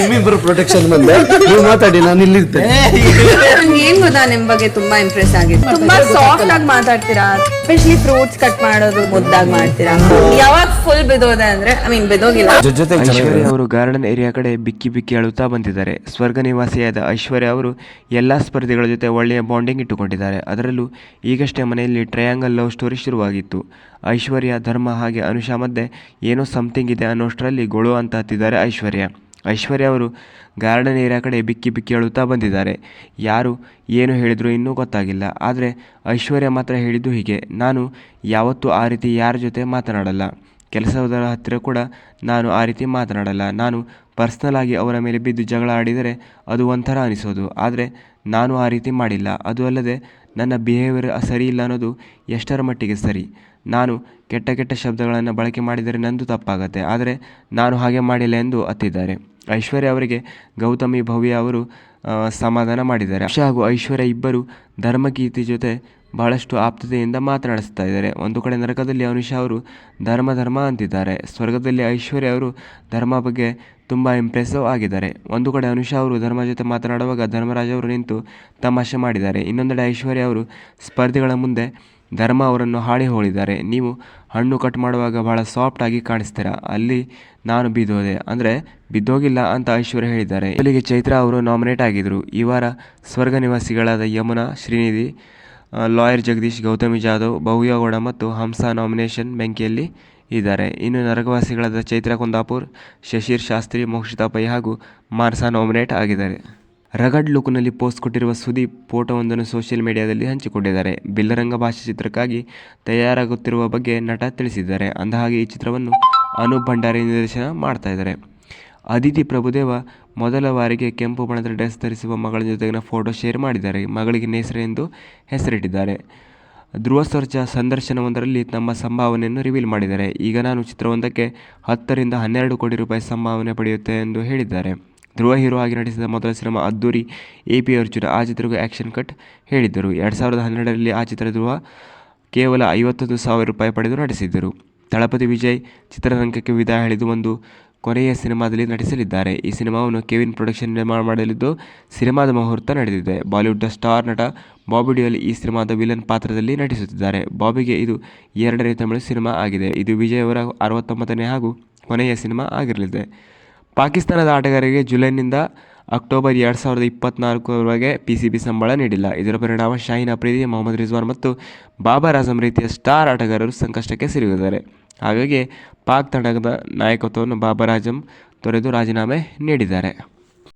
ನಿಮ್ಮಿಬ್ಬರು protection ಬಂದೆ. ನೀವು ಮಾತಾಡಿ ನಾನು ಇಲ್ಲಿರ್ತೇನೆ. ಏನ್ ಗೊತ್ತಾ ನಿಮ್ ಬಗ್ಗೆ ತುಂಬಾ ಇಂಪ್ರೆಸ್ ಆಗಿತ್ತು. ತುಂಬಾ ಸಾಫ್ಟ್ ಆಗಿ ಮಾತಾಡ್ತೀರಾ? ಸ್ಪೆಷಲಿ ಫ್ರೂಟ್ಸ್ ಕಟ್ ಮಾಡೋದು ಮುದ್ದಾಗಿ ಮಾಡ್ತೀರಾ? ಯಾವಾಗ ಫುಲ್ ಬಿದೋದೆ ಅಂದ್ರೆ ಐ ಮೀನ್ ಬಿದೋಗಿಲ್ಲ ಜೊತೆ ಐಶ್ವರ್ಯ ಅವರು ಗಾರ್ಡನ್ ಏರಿಯಾ ಕಡೆ ಬಿಕ್ಕಿ ಬಿಕ್ಕಿ ಅಳುತ್ತಾ ಬಂದಿದ್ದಾರೆ. ಸ್ವರ್ಗ ನಿವಾಸಿಯಾದ ಐಶ್ವರ್ಯ ಅವರು ಎಲ್ಲಾ ಸ್ಪರ್ಧಿಗಳ ಜೊತೆ ಒಳ್ಳೆಯ ಬಾಂಡಿಂಗ್ ಇಟ್ಟುಕೊಂಡಿದ್ದಾರೆ. ಅದರಲ್ಲೂ ಈಗಷ್ಟೇ ಮನೆಯಲ್ಲಿ ಟ್ರಯಾಂಗಲ್ ಲವ್ ಸ್ಟೋರಿ ಶುರುವಾಗಿತ್ತು. ಐಶ್ವರ್ಯ ಧರ್ಮ ಹಾಗೆ ಅನುಷಾ ಮಧ್ಯೆ ಏನೋ ಸಮಥಿಂಗ್ ಇದೆ ಅನ್ನೋಷ್ಟರಲ್ಲಿ ಗೊಳು ಅಂತ ಹತ್ತಿದ್ದಾರೆ ಐಶ್ವರ್ಯ. ಐಶ್ವರ್ಯ ಅವರು ಗಾರ್ಡನ್ ಏರಿಯಾ ಕಡೆ ಬಿಕ್ಕಿ ಬಿಕ್ಕಿ ಅಳುತ್ತಾ ಬಂದಿದ್ದಾರೆ. ಯಾರು ಏನು ಹೇಳಿದರೂ ಇನ್ನೂ ಗೊತ್ತಾಗಿಲ್ಲ. ಆದರೆ ಐಶ್ವರ್ಯ ಮಾತ್ರ ಹೇಳಿದ್ದು ಹೀಗೆ. ನಾನು ಯಾವತ್ತೂ ಆ ರೀತಿ ಯಾರ ಜೊತೆ ಮಾತನಾಡಲ್ಲ. ಕೆಲಸದವರ ಹತ್ತಿರ ಕೂಡ ನಾನು ಆ ರೀತಿ ಮಾತನಾಡಲ್ಲ. ನಾನು ಪರ್ಸ್ನಲ್ ಆಗಿ ಅವರ ಮೇಲೆ ಬಿದ್ದು ಜಗಳ ಆಡಿದರೆ ಅದು ಒಂಥರ ಅನಿಸೋದು. ಆದರೆ ನಾನು ಆ ರೀತಿ ಮಾಡಿಲ್ಲ. ಅದು ಅಲ್ಲದೆ ನನ್ನ ಬಿಹೇವಿಯರ್ ಸರಿ ಇಲ್ಲ ಅನ್ನೋದು ಎಷ್ಟರ ಮಟ್ಟಿಗೆ ಸರಿ? ನಾನು ಕೆಟ್ಟ ಕೆಟ್ಟ ಶಬ್ದಗಳನ್ನು ಬಳಕೆ ಮಾಡಿದರೆ ನಂದು ತಪ್ಪಾಗತ್ತೆ. ಆದರೆ ನಾನು ಹಾಗೆ ಮಾಡಿಲ್ಲ ಎಂದು ಅತ್ತಿದ್ದಾರೆ. ಐಶ್ವರ್ಯ ಅವರಿಗೆ ಗೌತಮಿ ಭವ್ಯ ಅವರು ಸಮಾಧಾನ ಮಾಡಿದ್ದಾರೆ. ಆಶಾ ಹಾಗೂ ಐಶ್ವರ್ಯ ಇಬ್ಬರು ಧರ್ಮಕೀರ್ತಿ ಜೊತೆ ಬಹಳಷ್ಟು ಆಪ್ತತೆಯಿಂದ ಮಾತನಾಡಿಸ್ತಾ ಇದ್ದಾರೆ. ಒಂದು ಕಡೆ ನರಕದಲ್ಲಿ ಅನುಷಾ ಅವರು ಧರ್ಮ ಧರ್ಮ ಅಂತಿದ್ದಾರೆ. ಸ್ವರ್ಗದಲ್ಲಿ ಐಶ್ವರ್ಯ ಅವರು ಧರ್ಮ ಬಗ್ಗೆ ತುಂಬ ಇಂಪ್ರೆಸಿವ್ ಆಗಿದ್ದಾರೆ. ಒಂದು ಕಡೆ ಅನುಷ ಅವರು ಧರ್ಮ ಜೊತೆ ಮಾತನಾಡುವಾಗ ಧರ್ಮರಾಜ ಅವರು ನಿಂತು ತಮಾಷೆ ಮಾಡಿದ್ದಾರೆ. ಇನ್ನೊಂದೆಡೆ ಐಶ್ವರ್ಯ ಅವರು ಸ್ಪರ್ಧಿಗಳ ಮುಂದೆ ಧರ್ಮ ಅವರನ್ನು ಹಾಳಿ ಹೋಳಿದ್ದಾರೆ. ನೀವು ಹಣ್ಣು ಕಟ್ ಮಾಡುವಾಗ ಬಹಳ ಸಾಫ್ಟ್ ಆಗಿ ಕಾಣಿಸ್ತೀರಾ? ಅಲ್ಲಿ ನಾನು ಬಿದ್ದೋದೆ. ಅಂದರೆ, ಬಿದ್ದೋಗಿಲ್ಲ ಅಂತ ಐಶ್ವರ್ಯ ಹೇಳಿದ್ದಾರೆ. ಇಲ್ಲಿಗೆ ಚೈತ್ರ ಅವರು ನಾಮಿನೇಟ್ ಆಗಿದ್ದರು ಈ ವಾರ ಸ್ವರ್ಗ ನಿವಾಸಿಗಳಾದ ಯಮುನಾ, ಶ್ರೀನಿಧಿ ಲಾಯರ್ ಜಗದೀಶ್, ಗೌತಮಿ ಜಾಧವ್ ಭವ್ಯಗೌಡ ಮತ್ತು ಹಂಸ ನಾಮಿನೇಷನ್ ಬೆಂಕಿಯಲ್ಲಿ ಇದ್ದಾರೆ. ಇನ್ನು ನರಕವಾಸಿಗಳಾದ ಚೈತ್ರ ಕುಂದಾಪುರ್, ಶಶೀರ್ ಶಾಸ್ತ್ರಿ ಮೋಕ್ಷಿತಾ ಪೈ ಹಾಗೂ ಮಾರ್ಸಾ ನಾಮಿನೇಟ್ ಆಗಿದ್ದಾರೆ. ರಗಡ್ ಲುಕ್ನಲ್ಲಿ ಪೋಸ್ಟ್ ಕೊಟ್ಟಿರುವ ಸುದೀಪ್ ಫೋಟೋವೊಂದನ್ನು ಸೋಷಿಯಲ್ ಮೀಡಿಯಾದಲ್ಲಿ ಹಂಚಿಕೊಂಡಿದ್ದಾರೆ. ಬಿಲ್ಲರಂಗ ಭಾಷೆ ಚಿತ್ರಕ್ಕಾಗಿ ತಯಾರಾಗುತ್ತಿರುವ ಬಗ್ಗೆ ನಟ ತಿಳಿಸಿದ್ದಾರೆ. ಅಂದಹಾಗೆ, ಈ ಚಿತ್ರವನ್ನು ಅನೂಪ್ ಭಂಡಾರಿ ನಿರ್ದೇಶನ ಮಾಡ್ತಾ ಇದ್ದಾರೆ. ಅದಿತಿ ಪ್ರಭುದೇವ ಮೊದಲ ಬಾರಿಗೆ ಕೆಂಪು ಬಣ್ಣದ ಡ್ರೆಸ್ ಧರಿಸುವ ಮಗಳ ಜೊತೆಗಿನ ಫೋಟೋ ಶೇರ್ ಮಾಡಿದ್ದಾರೆ. ಮಗಳಿಗೆ ನೇಸರ ಎಂದು ಹೆಸರಿಟ್ಟಿದ್ದಾರೆ. ಧ್ರುವ ಸರ್ಜಾ ಸಂದರ್ಶನವೊಂದರಲ್ಲಿ ತಮ್ಮ ಸಂಭಾವನೆಯನ್ನು ರಿವೀಲ್ ಮಾಡಿದ್ದಾರೆ. ಈಗ ನಾನು ಚಿತ್ರವೊಂದಕ್ಕೆ ಹತ್ತರಿಂದ ಹನ್ನೆರಡು ಕೋಟಿ ರೂಪಾಯಿ ಸಂಭಾವನೆ ಪಡೆಯುತ್ತೆ ಎಂದು ಹೇಳಿದ್ದಾರೆ. ಧ್ರುವ ಹೀರೋ ಆಗಿ ನಟಿಸಿದ ಮೊದಲ ಸಿನಿಮಾ ಅದ್ದೂರಿ ಎ ಪಿ ಅರ್ಜುನ, ಆ ಚಿತ್ರಕ್ಕೂ ಆ್ಯಕ್ಷನ್ ಕಟ್ ಹೇಳಿದ್ದರು. ಎರಡು ಸಾವಿರದ ಹನ್ನೆರಡರಲ್ಲಿ ಆ ಚಿತ್ರ ಧ್ರುವ ಕೇವಲ ಐವತ್ತೊಂದು ಸಾವಿರ ರೂಪಾಯಿ ಪಡೆದು ನಟಿಸಿದ್ದರು. ತಳಪತಿ ವಿಜಯ್ ಚಿತ್ರರಂಗಕ್ಕೆ ವಿದಾಯ ಹೇಳಿದು ಒಂದು ಕೊನೆಯ ಸಿನಿಮಾದಲ್ಲಿ ನಟಿಸಲಿದ್ದಾರೆ. ಈ ಸಿನಿಮಾವನ್ನು ಕೆವಿನ್ ಪ್ರೊಡಕ್ಷನ್ ನಿರ್ಮಾಣ ಮಾಡಲಿದ್ದು ಸಿನಿಮಾದ ಮುಹೂರ್ತ ನಡೆದಿದೆ. ಬಾಲಿವುಡ್ನ ಸ್ಟಾರ್ ನಟ ಬಾಬಿ ಡಿಯೋಲ್ ಈ ಸಿನಿಮಾದ ವಿಲನ್ ಪಾತ್ರದಲ್ಲಿ ನಟಿಸುತ್ತಿದ್ದಾರೆ. ಬಾಬಿಗೆ ಇದು ಎರಡನೇ ತಮಿಳು ಸಿನಿಮಾ ಆಗಿದೆ. ಇದು ವಿಜಯ್ ಅವರ ಅರವತ್ತೊಂಬತ್ತನೇ ಹಾಗೂ ಕೊನೆಯ ಸಿನಿಮಾ ಆಗಿರಲಿದೆ. ಪಾಕಿಸ್ತಾನದ ಆಟಗಾರರಿಗೆ ಜುಲೈನಿಂದ ಅಕ್ಟೋಬರ್ ಎರಡು ಸಾವಿರದ ಇಪ್ಪತ್ತ್ನಾಲ್ಕರವರೆಗೆ ಪಿ ಸಿ ಬಿ ಸಂಬಳ ನೀಡಿಲ್ಲ. ಇದರ ಪರಿಣಾಮ ಶಾಹೀನ್ ಅಪ್ರೀದಿ ಮೊಹಮ್ಮದ್ ರಿಜ್ವಾನ್ ಮತ್ತು ಬಾಬರ್ ಆಜಮ್ ರೀತಿಯ ಸ್ಟಾರ್ ಆಟಗಾರರು ಸಂಕಷ್ಟಕ್ಕೆ ಸಿಲುಕಿದ್ದಾರೆ. ಹಾಗಾಗಿ ಪಾಕ್ ತಂಡದ ನಾಯಕತ್ವವನ್ನು ಬಾಬರ್ ಆಜಮ್ ತೊರೆದು ರಾಜೀನಾಮೆ ನೀಡಿದ್ದಾರೆ.